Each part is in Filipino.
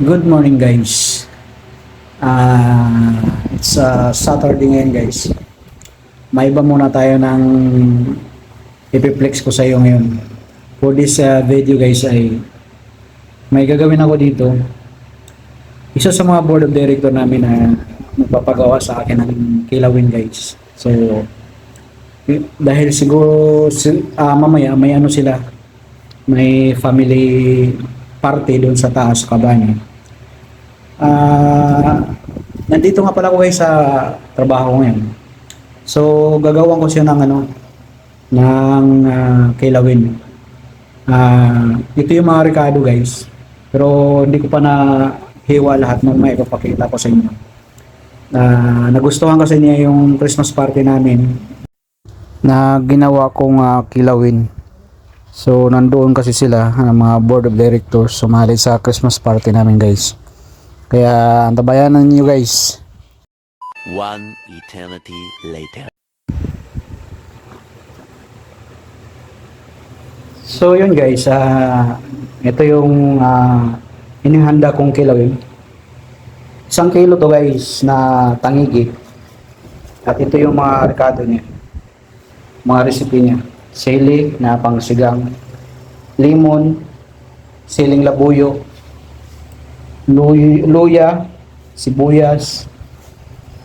Good morning guys. Ah, it's uh, Saturday ngayon guys. May iba muna tayo ng ipiplex ko sa iyo ngayon. For this uh, video guys ay may gagawin ako dito. Isa sa mga board of director namin na magpapagawa sa akin ng kilawin guys. So dahil siguro si- ah, mamaya may ano sila may family party doon sa taas kabanya. Ah, nandito nga pala ako guys sa trabaho ko ngayon. So gagawan ko siya ng ano ng ah, kilawin. Ah, ito yung mga rekado guys. Pero hindi ko pa na hiwa lahat ng may ipapakita ko sa inyo. Na nagustuhan kasi niya yung Christmas party namin na ginawa kong ah, kilawin. So nandoon kasi sila ang mga board of directors sumali sa Christmas party namin guys. Kaya antabayanan niyo guys. One eternity later. So yun guys, ah ito yung uh, inihanda kong kilawin. Isang kilo to guys na tangigi. At ito yung mga rekado niya. Mga recipe niya. Sili na pangsigang. Limon. Siling labuyo. luy- luya. Sibuyas.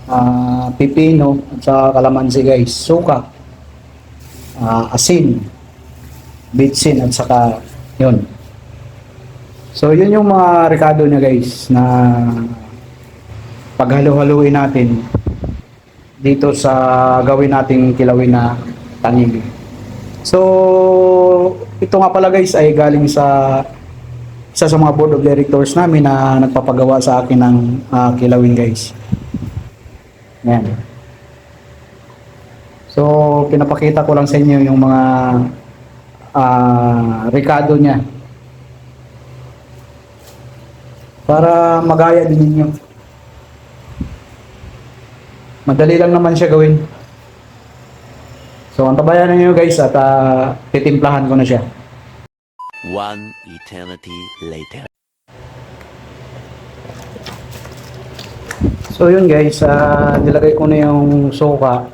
ah, pipino. At saka kalamansi guys. Suka. ah, asin bitsin at saka yun. So yun yung mga rekado niya guys na paghalo-haluin natin dito sa gawin nating kilawin na tangig. So ito nga pala guys ay galing sa isa sa mga board of directors namin na nagpapagawa sa akin ng ah, kilawin guys. Yan. So pinapakita ko lang sa inyo yung mga ah rekado niya. Para magaya din ninyo. Madali lang naman siya gawin. So, antabayan niyo guys at ah, titimplahan ko na siya. One eternity later. So, yun guys, ah, nilagay ko na yung suka,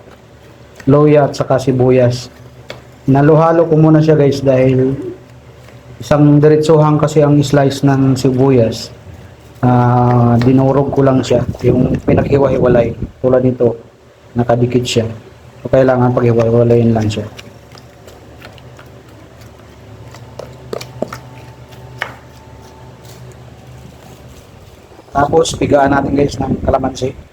loya at saka sibuyas. Naluhalo ko muna siya guys dahil isang diretsuhan kasi ang slice ng sibuyas. Ah, dinurog ko lang siya, yung pinaghiwa-hiwalay. Tulad nito, nakadikit siya. So, kailangan paghiwa-hiwalayin lang siya. Tapos, pigaan natin guys ng kalamansi.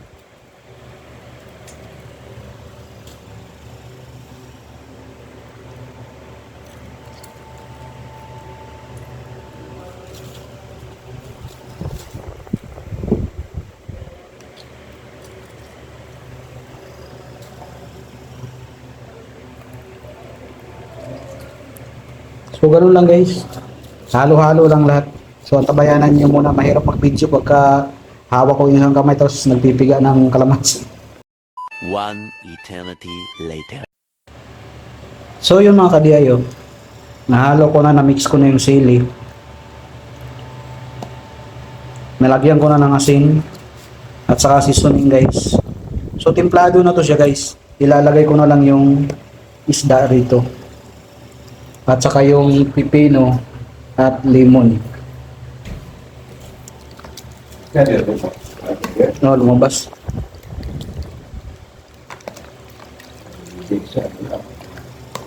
So, ganun lang guys. Halo-halo lang lahat. So, antabayanan nyo muna. Mahirap mag-video pagka hawak ko yung isang kamay tapos nagpipiga ng kalamansi. One eternity later. So, yun mga kadiayo. Nahalo ko na, na-mix ko na yung sili. Nalagyan ko na ng asin. At saka seasoning guys. So, timplado na to siya guys. Ilalagay ko na lang yung isda rito. At saka yung pipino at lemon. No, lumabas.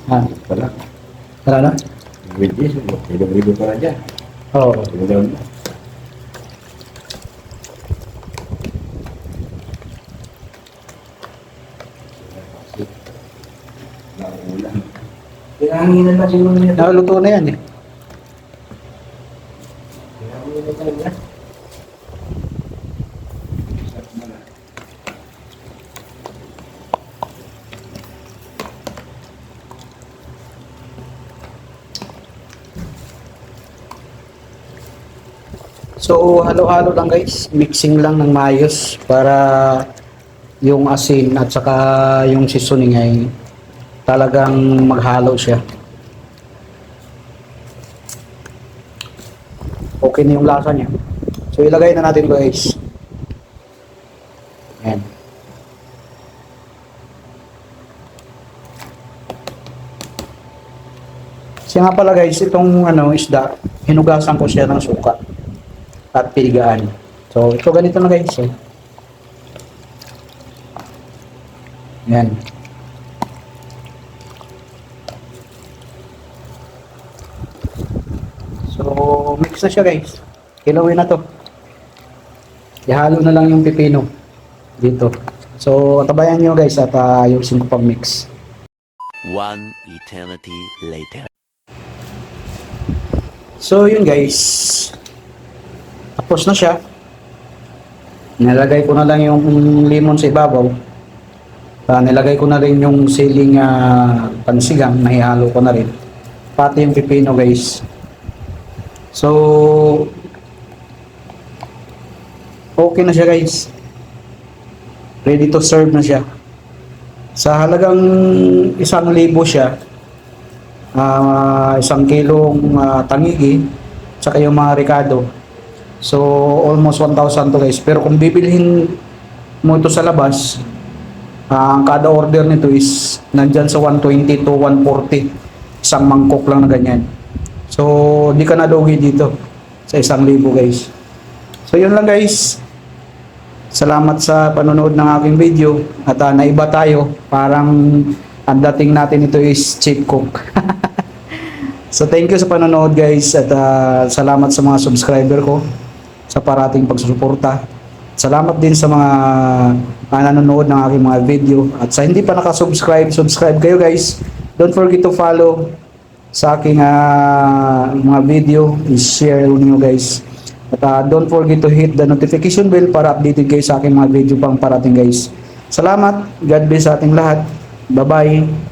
Ha? Wala. Tara na? Pwede, ilong-ilong ka na. Oo. Ilong na. Naulan. Pinanginan na siguro niya. Nakaluto na yan eh. So, halo-halo lang guys. Mixing lang ng mayos para yung asin at saka yung seasoning ay talagang maghalo siya. okay na yung lasa niya. So ilagay na natin guys. Ayan. Siya nga pala guys, itong ano, isda, hinugasan ko siya ng suka at pigaan. So ito ganito na guys. Eh. Yan. Mix na siya guys. Kilawin na to. Ihalo na lang yung pipino dito. So, tabayan nyo guys at uh, ayusin ko pang mix. One eternity later. So, yun guys. Tapos na siya. Nilagay ko na lang yung lemon sa ibabaw. Ah, nilagay ko na rin yung siling ah, pansigang, nahihalo ko na rin. Pati yung pipino guys. So, okay na siya guys. Ready to serve na siya. Sa halagang isang libo siya, ah, isang kilong ah, tangigi, tsaka yung mga ricado. So, almost 1,000 to guys. Pero kung bibilhin mo ito sa labas, ah, ang kada order nito is nandyan sa 120 to 140. Isang mangkok lang na ganyan. So, di ka nalugi dito sa isang libo guys. So, yun lang guys. Salamat sa panonood ng aking video. At ah, naiba tayo. Parang ang dating natin ito is cheap cook. so, thank you sa panonood guys. At ah, salamat sa mga subscriber ko sa parating pagsusuporta. Salamat din sa mga ah, nanonood ng aking mga video. At sa hindi pa nakasubscribe, subscribe kayo guys. Don't forget to follow sa aking ah, mga video. I-share niyo guys. At ah, don't forget to hit the notification bell para updated kayo sa aking mga video pang parating guys. Salamat. God bless sa ating lahat. Bye-bye.